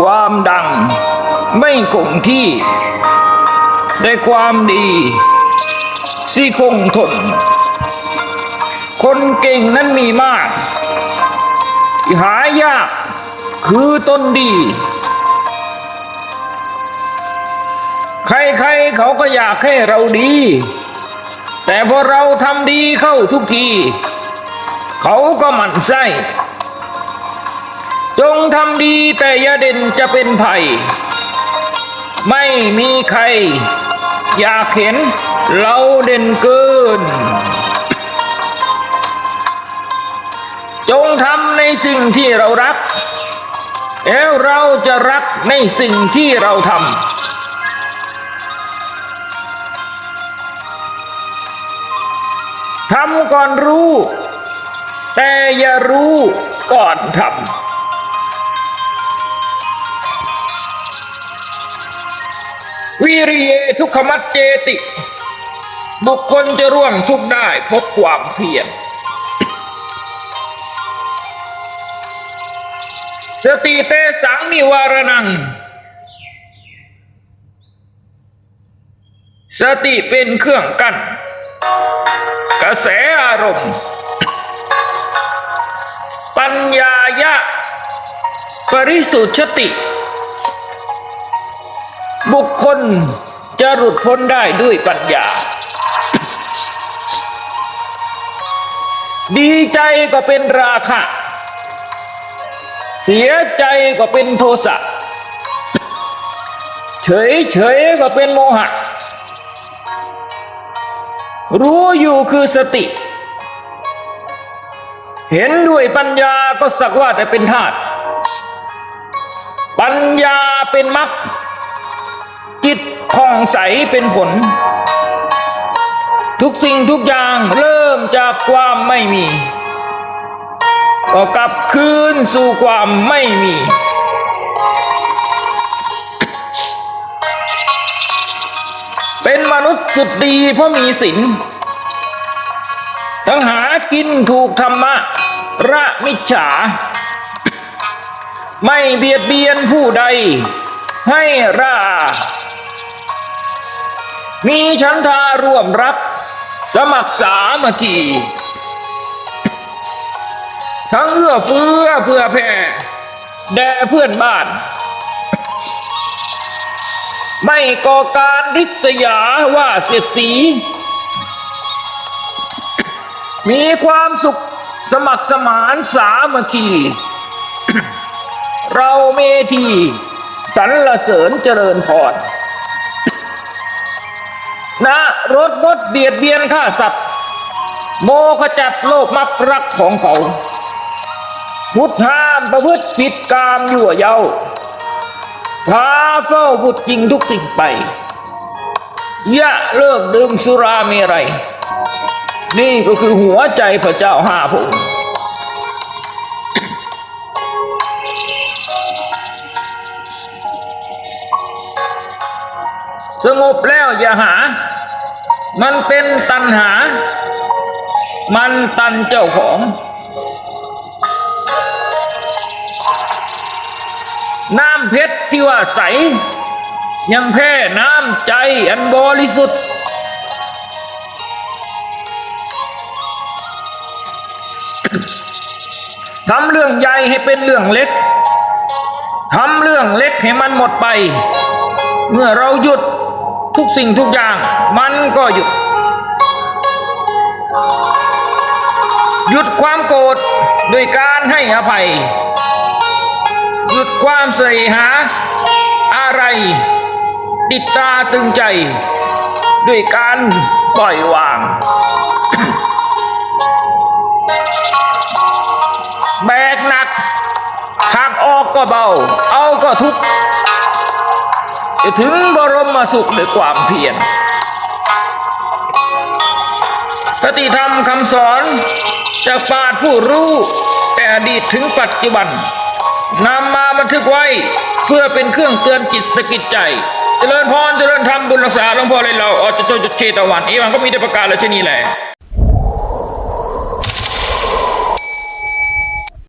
ความดัง ไม่คงที่ได้ความดีสิคงทน คนเก่งนั้นมีมาก หายากคือต้นดี ใครๆเขาก็อยากให้เราดี แต่พอเราทำดีเข้าทุกที เขาก็หมั่นไส้ จงทำดีแต่อย่าเด่นจะเป็นภัยไม่มีใคร อยากเห็นเราเด่นเกิน จงทำในสิ่งที่เรารัก แล้วเราจะรักในสิ่งที่เราทำทำก่อนรู้ แต่อย่ารู้ก่อนทำ วิริเยทุกขมัจเจติ บุคคลจะร่วงทุกได้พบความเพียรสติเตสังนิวารนัง สติเป็นเครื่องกัน้น กระแสอารมณ์ ปัญญายะ ปริสุทธิติ บุคคลจะหลุดพ้นได้ด้วยปัญญา ดีใจก็เป็นราคะ เสียใจก็เป็นโทสะ เฉยเฉยก็เป็นโมหะ รู้อยู่คือสติ เห็นด้วยปัญญาก็สักว่าแต่เป็นธาตุ ปัญญาเป็นมรรค จิตผ่องใสเป็นผล ทุกสิ่งทุกอย่างเริ่มจากความไม่มีก็กลับคืนสู่ความไม่มี เป็นมนุษย์สุดดีเพราะมีศีลทั้งหากินถูกธรรมะระมิจฉา ไม่เบียดเบียนผู้ใด ให้รา มีฉันทาร่วมรับ สมัครสามัคคีทั้งเอื้อเฟื้อเพื่อแผ่แด่เพื่อนบ้าน ไม่ก่อการริษยาว่าเสียดสี มีความสุขสมัครสมานสามัคคี เราเมทีสรรเสริญเจริญพร นะรถมดเบียดเบียนฆ่าสัตว์ โมขจัดโลภมักรักของเขา พุทธห้ามประพฤติผิดกามยั่วเยาพาเฝ้าบุตรจริงทุกสิ่งไปอย่าเลิกดื่มสุราเมรัย นี่ก็คือหัวใจพระเจ้าห้าพระองค์ สงบแล้วอย่าหา มันเป็นตันหา มันตันเจ้าของ น้ำเพชรที่ว่าใส ยังแพ้น้ำใจอันบริสุทธิ์ทำเรื่องใหญ่ให้เป็นเรื่องเล็ก ทำเรื่องเล็กให้มันหมดไป เมื่อเราหยุด ทุกสิ่งทุกอย่างมันก็หยุด หยุดความโกรธโดยการให้อภัย หยุดความเสยหา อะไร ติดตาตึงใจ ด้วยการปล่อยวาง แบกหนักหักออกก็เบา เอาก็ทุกข์ จะถึงบรมสุขด้วยความเพียรคติธรรมคำสอนจากปาชญ์ผู้รู้แต่อดีตถึงปัจจุบันนำมาบันทึกไว้เพื่อเป็นเครื่องเตือนจิตสกิดใจ เจริญพรเจริญธรรมบุญรักษาหลวงพ่อเลยเราออกจะโจจดเชตวันอีวันก็มีได้ประกาศแล้วเช่นนี้แหละ